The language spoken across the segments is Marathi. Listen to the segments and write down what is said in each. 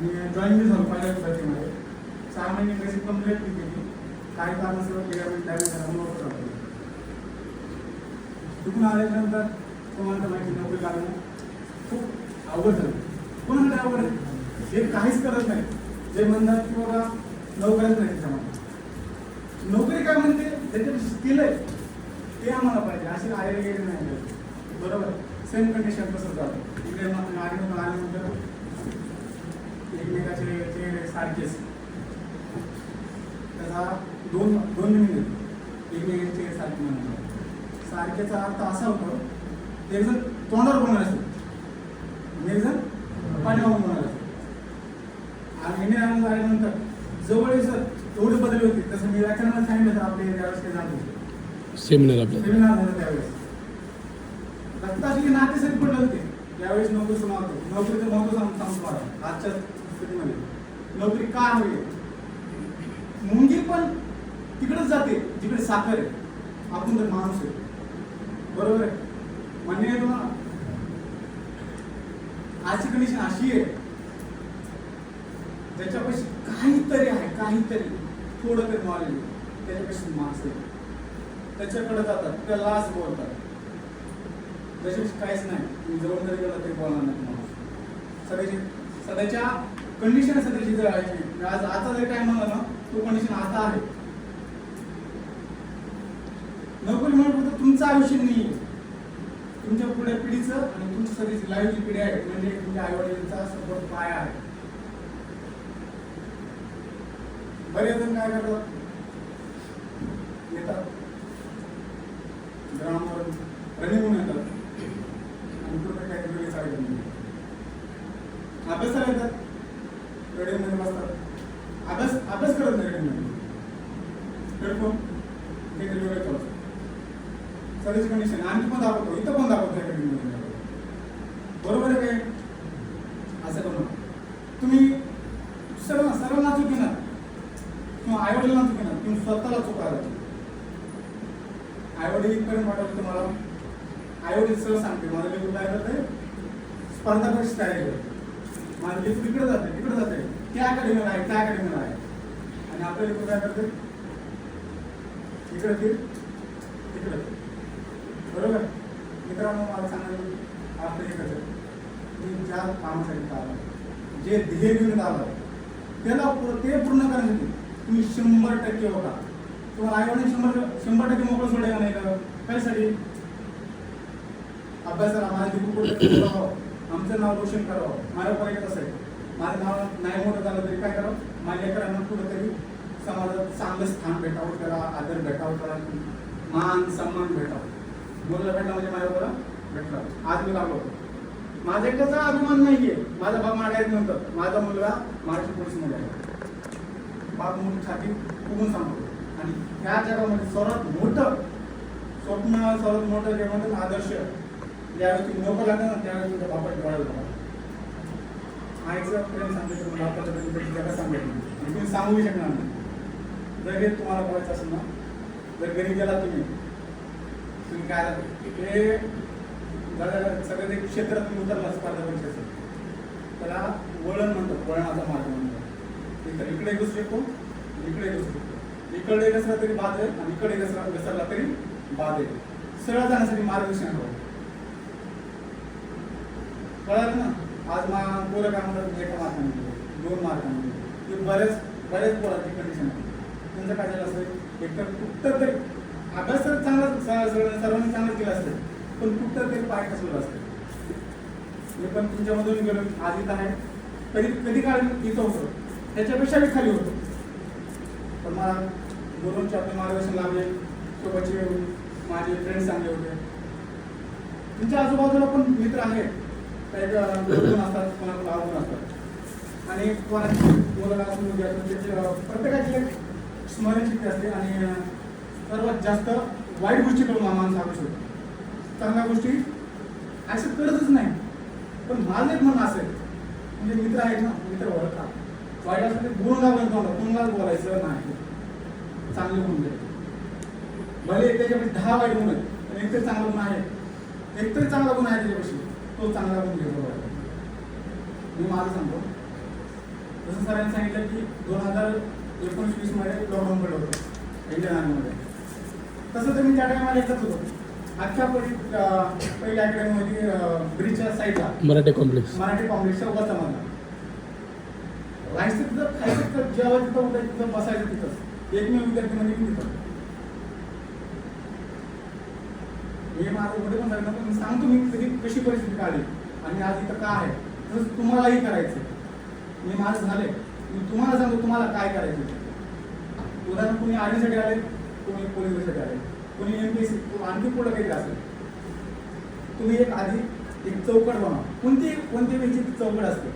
आणि जॉईन मी झालो पहिल्या पद्धतीमध्ये सहा महिने कशी कंप्लीट मी केली. काही काम लिगामेंट डॅमेज झाला म्हणून होत राहतो तिथून आल्यानंतर तुम्हाला माहिती नोकरी काढून खूप अवघड झालं. कोणाकडे अवघड आहे? जे काहीच करत नाही. जे म्हणतात की बाबा नोकरीच नाही त्याच्यामध्ये नोकरी काय म्हणते? त्याच्या स्किल आहे. ते आम्हाला पाहिजे. असे आलेले गेले नाही. बरोबर सेम कंडिशन कसं जातं इकडे मग आल्यानंतर आल्यानंतर एकमेकाचे चेहरे सारखेच. त्याचा दोन दोन मिनिट एकमेकाचे चेहरे सारखे म्हणून. सारखेचा अर्थ असा होतो एक जण तोंडावर बोलणार असतो. एक जण पाठीमागून बोलणार असतो. आणि आनंद आल्यानंतर जवळ सर एवढे बदल होते तसं मी व्याख्यानाला सांगितलं तर आपले त्यावेळेस काही जात होते. सेमिनार आपल्या. सेमिनार झालं त्यावेळेस. रक्ताशी नाते सरी पडले होते. त्यावेळेस नोकरी समावतो नोकरीचं महत्त्व सांग सांगतो मला आजच्या म्हणे नोकरी का हवी? मुंगी पण तिकडेच जाते जिकडे साखर आहे. आपण तर माणूस आहे. बरोबर आहे? मान्य आहे तुम्हाला? आजची कंडिशन अशी आहे. ज्याच्यापाशी काहीतरी आहे काहीतरी थोडं तरी नॉलेज त्याच्यापाशी मास आहे त्याच्याकडे जातात त्याला असं बोलतात. त्याच्यापाशी काहीच नाही. तुम्ही जवळ तरी गेला तरी बोलणार नाही तुम्हाला सगळ्याचे सध्याच्या कंडिशन सध्याची जर आहे आज आता जे काय म्हणलं ना तो कंडिशन आता आहे. नोकरी म्हणून फक्त तुमचं आयुष्य नाही तुमच्यापुढे पिढीचं आणि तुमची सगळी लाईव्हची पिढी आहे म्हणजे तुमच्या आई वडिलांचा सपोर्ट पाय आहे? बरेच जण काय करतात? येतात. ग्राउंडवर रनिंग होऊन येतात. आणि कुठं काही वेळेस साडी अभ्यासाला येतात. रेडिओमध्ये बसतात. अभ्यास अभ्यास करत नाही रेडिओमध्ये हेडफोन काहीतरी वेगळं चालू सगळीच कंडिशन आणखी पण दाखवतो. इथं पण दाखवतो या बरोबर आहे काय असं करू तुम्ही सर्व सर्वांना चुकीणार किंवा आई वडिलांना ना तुम्ही स्वतःला चुकायला आई वडील इथपर्यंत वाटत तुम्हाला. आई वडील सांगते माझं लेकरू काय करते स्पर्धा परीक्षा तयारी करते माझं लेकरू इकडे जाते तिकडे जाते. त्या अकॅडमीला आहे त्या अकॅडमीला आहे. आणि आपल्याला कोण काय करते इकडे ते? तिकडे बरोबर? मित्रांनो मला सांगायला आपलं एकच आहे ज्या कामासाठी आला जे ध्येय घेऊन आला त्याला ते पूर्ण करण्यासाठी तुम्ही शंभर टक्के होता तुम्हाला आईवडील शंभर शंभर टक्के मोकळं सोडायला नाही का? कशासाठी? अभ्यासाला माझं दिकू आमचं नाव रोशन करावं. माझ्या पण कसं आहे? माझं नाव नाही मोठं झालं तरी काय करावं? माझ्या लेकरांना कुठंतरी समाजात चांगलं स्थान भेटावं त्याला आदर भेटावं त्याला मान सन्मान भेटावं. बोललं भेटला म्हणजे माझ्या बोला भेटला. आज मी लागलो माझा एकट्याचा अभिमान नाहीये. माझा बाप मागायत नव्हतं. माझा मुलगा महाराष्ट्र पोलीसमध्ये आहे. बाप मोठी छाती फुगून सांगतो आणि त्या जगामध्ये सर्वात मोठं स्वप्न सर्वात मोठं जे म्हणतात आदर्श ज्यावेळेस ती नोकर लागला ना त्यावेळेस तुझ्या बापाच्या डोळ्यात आईचं प्रेम सांगितलं तुम्हाला सांगितलं आणि तुम्ही सांगू शकणार नाही. जर हे तुम्हाला बोलायचं असेल ना जर घरी गेला तुम्ही तुम्ही काय हे सगळं एक क्षेत्रात तुम्ही उतरला स्पर्धा परीक्षेचं त्याला वळण म्हणतात वळणाचा मार्ग म्हणतात. इकडे इकडे घुसू शकतो इकडे घुसू शकतो इकडे घसला तरी बाद आहे आणि इकडे घसला घसरला तरी बाद आहे. सरळ जाण्यासाठी मार्गदर्शन हवं. कळालं ना? आज मा पोरं काय म्हणतात एका मार्काने दोन मार्काने गेले. ते बरेच बरेच पोरांची कंडिशन आहे. तुमचं काय झालं असेल? एक तर कुठं तरी अभ्यास तर चांगला सर्वांनी चांगलं केलं असतं पण कुठं तरी पाय कसलं असतं मी पण तुमच्यामधून गेलो आज इथं आहे. कधी कधी काळ इथं होतं. त्याच्यापेक्षा मी खाली होतो. पण मला गुरुंचे आपले मार्गदर्शन लाभले. सोबतचे माझे फ्रेंड्स चांगले होते. तुमच्या आजूबाजूला पण मित्र आहेत. असतात कोणाला अवगुण असतात आणि कोणाची मुलाला असं मुलगी असतात त्याची प्रत्येकाची एक स्मरणशक्ती असते आणि सर्वात जास्त वाईट गोष्टी करून आम्हाला सांगू शकतो. चांगल्या गोष्टी ॲक्सेप्ट करतच नाही. पण माझं एक म्हणणं असेल म्हणजे मित्र आहेत ना मित्र ओळखा वाईट असेल ते बोलून लागलं तोंडात कोणालाच बोलायचं नाही. चांगले गुण दे भले त्याच्यामध्ये दहा वाईट गुण आहेत पण एकतरी चांगला गुण आहे. एकतरी चांगला गुण आहे त्याच्यापाशी. तो चांगला गुण घेतो मी माझं सांगतो. जसं सरांनी सांगितलं की दोन हजार एकोणीस वीसमध्ये लॉकडाऊन पडलं होतं इंडियन आर्मीमध्ये तसं तर मी त्या टायमाला एकच होतो. अख्ख्या परी पहिल्या अकॅडमीमध्ये ब्रिजच्या साईडला मराठी कॉम्प्लेक्स मराठी काँग्रेसच्या वस्तामधला राहायचं तिथं खायचं तिथं जेवायचं तिथं उठायचं तिथं बसायचं तिथंच एकमेव विद्यार्थी म्हणजे मी तिथं. हे माझं पण सांगितलं पण सांगतो मी कधी कशी परिस्थिती काढली. आणि आज इथं काय आहे? तसंच तुम्हालाही करायचं मी माझं झाले मी तुम्हाला सांगतो तुम्हाला काय करायचं उदाहरण कोणी आर्मीसाठी आले कोणी पोलिससाठी आले. कोणी एम पी सी आणखी पुढं काही असेल. तुम्ही एक आधी एक चौकट बनवा. कोणती कोणती वेळची चौकट असते?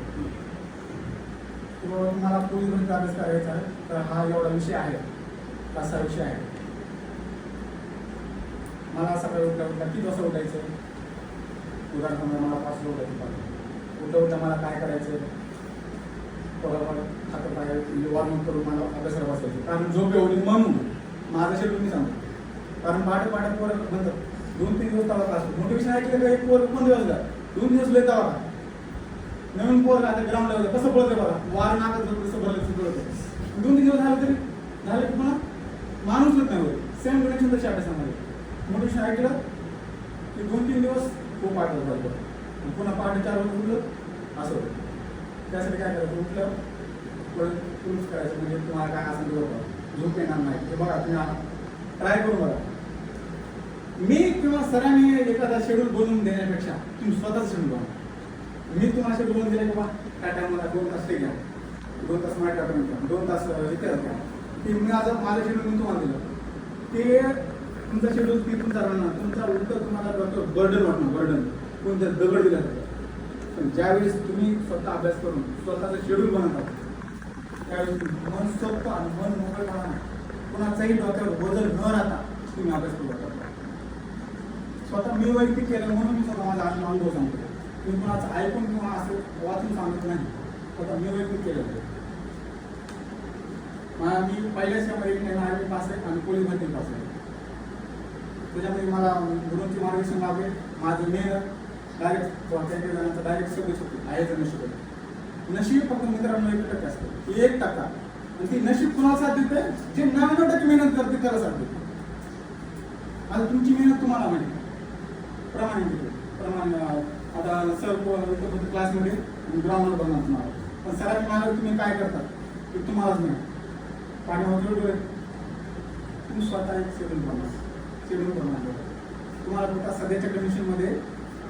तुम्हाला मला पोलीस भरतीचा अभ्यास करायचा आहे तर हा एवढा विषय आहे. असा विषय आहे. मला सकाळी उठला उठला किती वाजता उठायचं. उदाहरणार्थ मला पाच वाजता उठायचं पाहिजे उठल्या मला काय करायचं? थोडंफार खातं पाय वॉर्मअप करून मला अभ्यासाला बसायचं. कारण झोप एवढी म्हणून माझं शेड्यूल मी सांगतो. कारण पाठ पाठ पोरं म्हणतात दोन तीन दिवस तवा असतो मोटिवेशन ऐकलं का एक पोर बंद दिवस दोन दिवस लय तवा. नवीन पोर आता ग्राउंड लेवल कसं पळतं बघा वार नाकात जातं कसं भरलं तसं पळतंय दोन तीन दिवस झालं तरी झालं की मला माणूस होत. नाही सेम कनेक्शन तशी अभ्यासामध्ये मोटिवेशन ऐकलं की दोन तीन दिवस खूप आठवत जातो पुन्हा पहाटे चार वाजून उठलं. असं होतं. त्यासाठी काय करायचं? उठलं. परत क्रूज करायचं. म्हणजे तुम्हाला काय असेल ते झोप येणार नाही. हे बघा तुम्ही ट्राय करून बघा. मी किंवा सरांनी एखादा शेड्यूल बनवून देण्यापेक्षा तुम्ही स्वतःच शेड्यूल बनवा. मी तुम्हाला शेड्यूल बनवून दिले की बा? त्या टायमाला दोन तास ते घ्या. दोन तास माझ्या टाकून घ्या दोन तास इथे घ्या ते मी आज माझं शेड्यूल मी तुम्हाला दिलं. ते तुमचं शेड्यूल तिथून तुमचा राहणार तुमचा उलट तुम्हाला डॉक्टर बर्डन वाटणार बर्डन कोणतं दगड दिला पण ज्यावेळेस तुम्ही स्वतः अभ्यास करून स्वतःचा शेड्यूल बनवता त्यावेळेस मन सोपं आणि मन मोकळं राहणार कोणाचाही डॉक्टर वजन न राहता तुम्ही अभ्यास करू शकता स्वतः मी वैयक्तिक केलं म्हणून मी स्वतः माझा अनुभव सांगतो. मी कोणाचं ऐकून किंवा असं वाचून सांगत नाही. स्वतः मी वैयक्तिक केलं. मला मी पहिल्याच्या यामध्ये आर्मी पास आहे आणि पोलीस भरती पास आहे. त्याच्यामध्ये मला गुरुंचे मार्गदर्शन लाभले माझं मेहनत डायरेक्ट त्यांच्या जणांचं डायरेक्ट सगळं शकतो आहे नशीब शकत नशीब फक्त मित्रांनो एक टक्के असतं. एक टक्का. आणि ती नशीब कुणाला साथ देते जे नव्याण्णव टक्के मेहनत करते त्याला साथ देते आता तुमची मेहनत तुम्हाला माहिती प्रमाणे देते आता सर क्लासमध्ये ग्राउंडवर बनणार तुम्हाला. पण सरांनी मला तुम्ही काय करता ते तुम्हालाच नाही पाठीमागे डोळे तुम्ही स्वतः एक सेकंड बनणार शेड्यूल बनवा तुम्हाला फक्त सध्याच्या कंडिशनमध्ये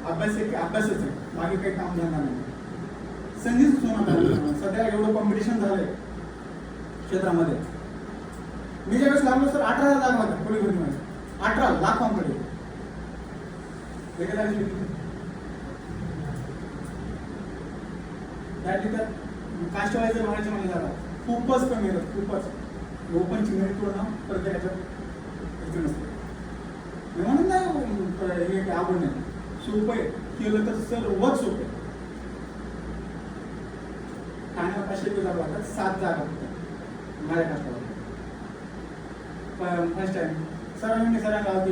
अभ्यास एक अभ्यासच आहे. मागे काही काम धंदा नाही. संधी झालं सध्या एवढं कॉम्पिटिशन झालंय क्षेत्रामध्ये. मी ज्यावेळेस लागलो सर अठरा हजार जागा पुढे पोलीस भरतीमध्ये अठरा लाख वेगळ्या दिवशी त्या त्यात कास्टवायझर म्हणायचे म्हणजे झाला खूपच कमी येतात खूपच. ओपनची चिन्ह पूर्ण. प्रत्येकाच्या नसते मी म्हणत नाही अं, हे काही आवड नाही सोपं आहे केलं तर सर्वच सोपं आहे ठाण्याला पाचशे किलो जागा लागतात सात जागा फक्त माझ्या कास्टवायझर फर्स्ट टाइम सरांनी सरांना